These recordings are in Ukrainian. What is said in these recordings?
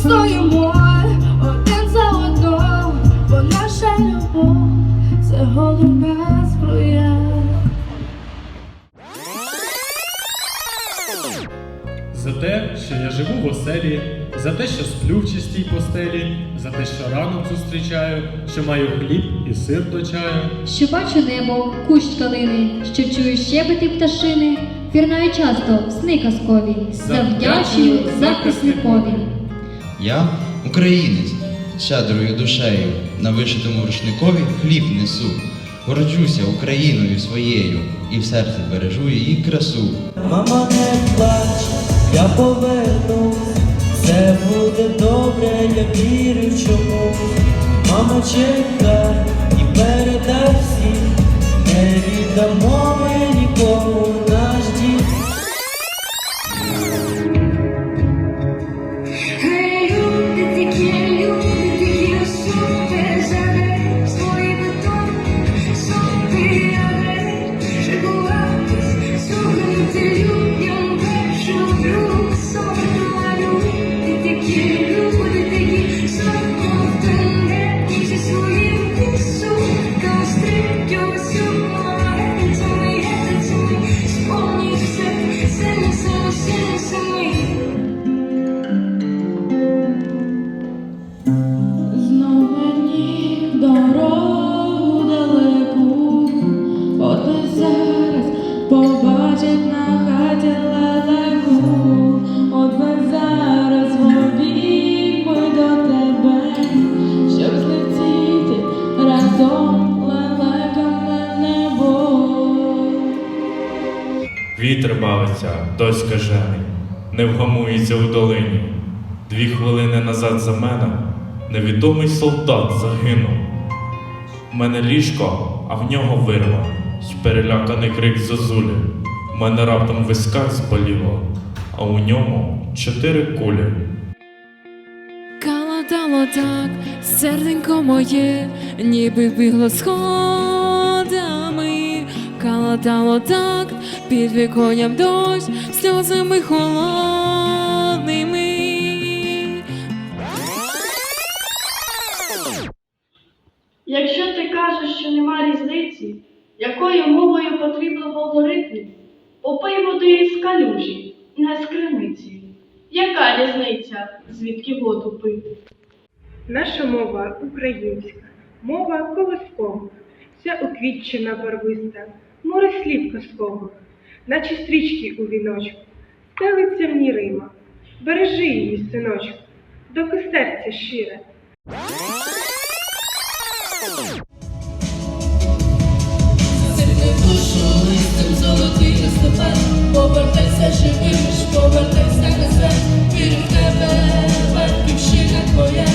стоїмо один за одного, бо наша любов це голуба зброя. За те, що я живу в оселі, за те, що сплю в чистій постелі, за те, що ранок зустрічаю, що маю хліб і сир до чаю. Що бачу небо, кущ калини, що чую щебети пташини, пірнаю часто в сни казкові, завдячую захисникові. Я українець, щедрою душею, на вишитому рушникові хліб несу. Горджуся Україною своєю і в серці бережу її красу. Мама не плач, я повернусь, все буде добре, я вірю в чомусь. Мама чекай і передай всім, не віддамо ми нікому наш дім. Гей, Thank you. Вітер бавиться, дощ скажений, не вгамується у долині. Дві хвилини назад за мене невідомий солдат загинув. У мене ліжко, а в нього вирва, й переляканий крик зозулі. У мене раптом в висках зболіло, а у ньому чотири кулі. Калатало так, серденько моє, ніби бігло сходами. Калатало так, під віконням дощ, сльозами холодними. Якщо ти кажеш, що нема різниці, якою мовою потрібно говорити, попий води із калюжі, не з криниці. Яка різниця, звідки воду пити? Наша мова українська, мова колоскова, вся уквітчена барвиста, море слів казкових, наче стрічки у віночку, стелиться в ній Рима. Бережи її, синочку, доки серце щире. золотий листопад, повертайся живим, ж повертайся назад, вірю в тебе, батьківщина твоя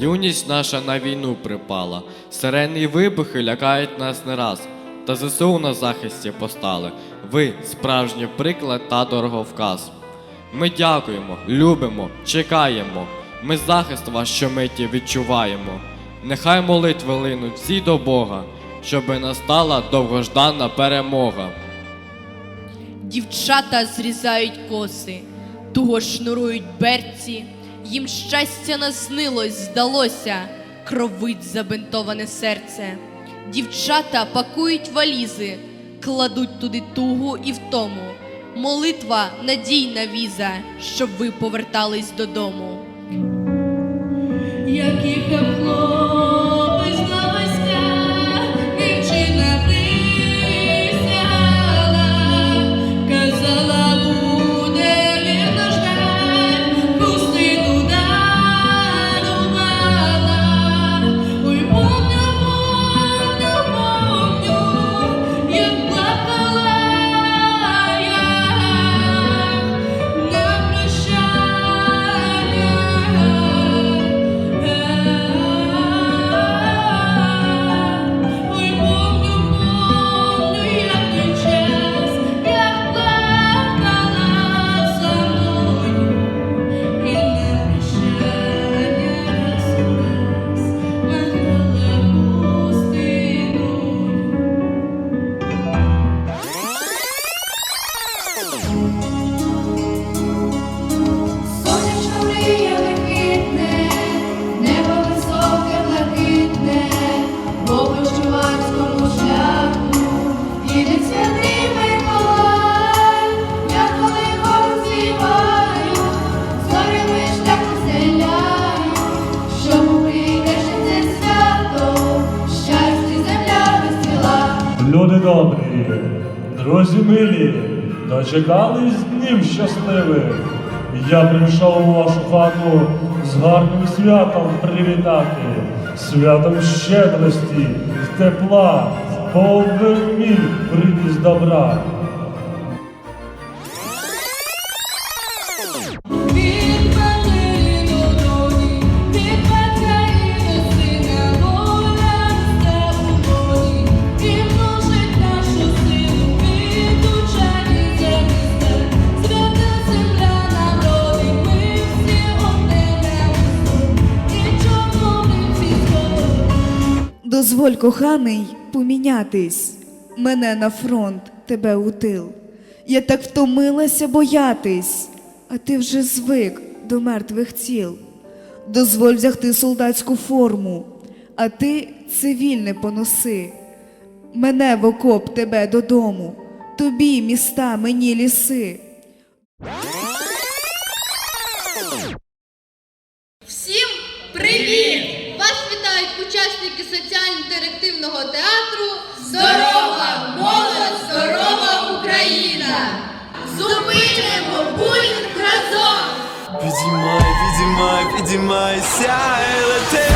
Юність наша на війну припала, сирени й вибухи лякають нас не раз. Та ЗСУ на захисті постали. Ви справжній приклад та дороговказ. Ми дякуємо, любимо, чекаємо. Ми захист ваш щомиті відчуваємо. Нехай молитви линуть всі до Бога, щоби настала довгождана перемога. Дівчата зрізають коси, туго шнурують берці, їм щастя наснилось, здалося, кровить забинтоване серце. Дівчата пакують валізи, кладуть туди тугу і втому. Молитва надійна віза, щоб ви повертались додому. Друзі милі, дочекались днів щасливих. Я прийшов у вашу хату з гарним святом привітати, святом щедрості, тепла, повний приніс добра. Дозволь, коханий, помінятись. Мене на фронт, тебе у тил. Я так втомилася боятись, а ти вже звик до мертвих тіл. Дозволь взяти солдатську форму, а ти цивільне поноси. Мене в окоп тебе додому, тобі міста, мені ліси. Підіймай, підіймай, підіймайся і лети.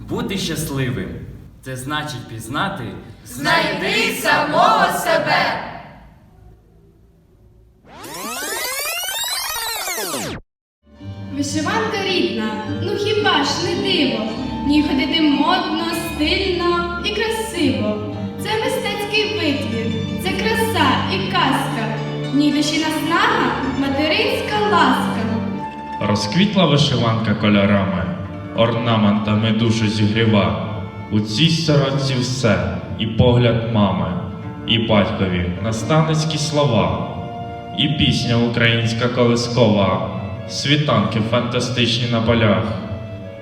Бути щасливим це значить пізнати Знайди самого себе! Вишиванка рідна, ну хіба ж не диво? В ній ходити модно, стильно і красиво. Це мистецький витвір, це краса і казка. Душі наснага, материнська ласка. Розквітла вишиванка кольорами, орнаментами душу зігріва. У цій сорочці все, і погляд мами, і батькові наставницькі слова, і пісня українська колискова, світанки фантастичні на полях.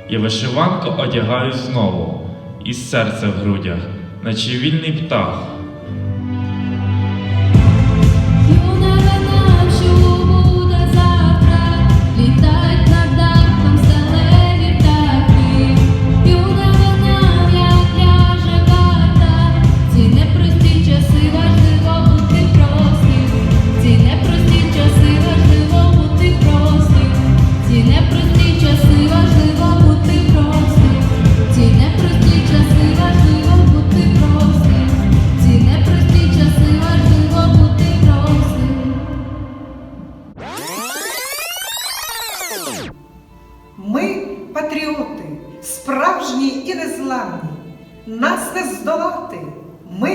І вишиванку одягаю знову, і серце в грудях, наче вільний птах. Ці непрості часи важливо бути простим. Ці непрості часи важливо бути простим. Ці непрості часи важливо бути простим. Ці непрості часи важливо бути простим. Ми патріоти, справжні і незламні. Нас не здолати, ми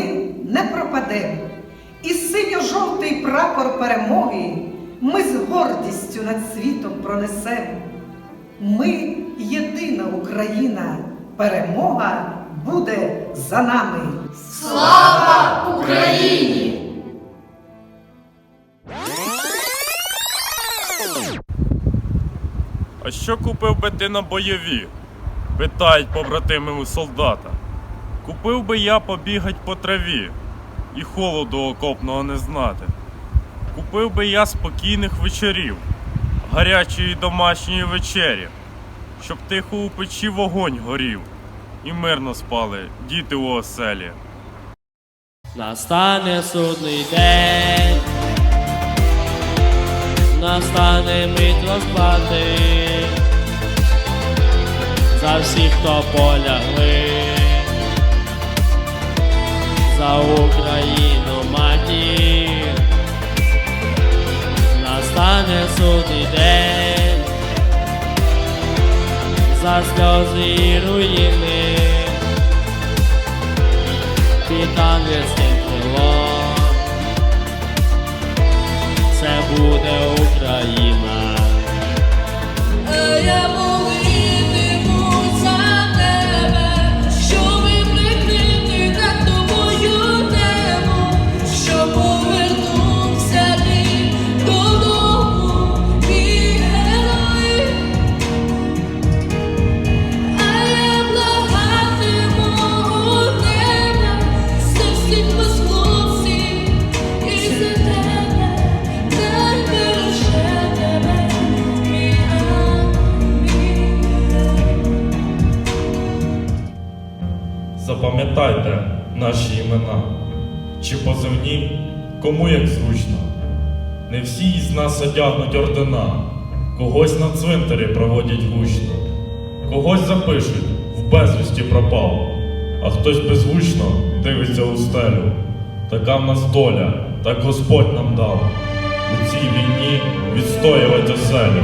не пропадемо. І синьо-жовтий прапор перемоги ми з гордістю над світом пронесемо. Ми єдина Україна, перемога буде за нами. Слава Україні! А що купив би ти на бойові? Питають побратими у солдата. Купив би я побігать по траві і холоду окопного не знати. Купив би я спокійних вечорів, гарячої домашньої вечері, щоб тихо у печі вогонь горів, і мирно спали діти у оселі. Настане судний день, настане мить розплати за всіх, хто полягли, за Україну матір, настане судний день, за сльози і руїни під ангельським крилом. Це буде Україна. Пам'ятайте наші імена, чи позивні, кому як зручно. Не всі із нас одягнуть ордена, когось на цвинтарі проводять гучно, когось запишуть, в безвісті пропав, а хтось безгучно дивиться у стелю. Така в нас доля, так Господь нам дав у цій війні відстоювати оселю.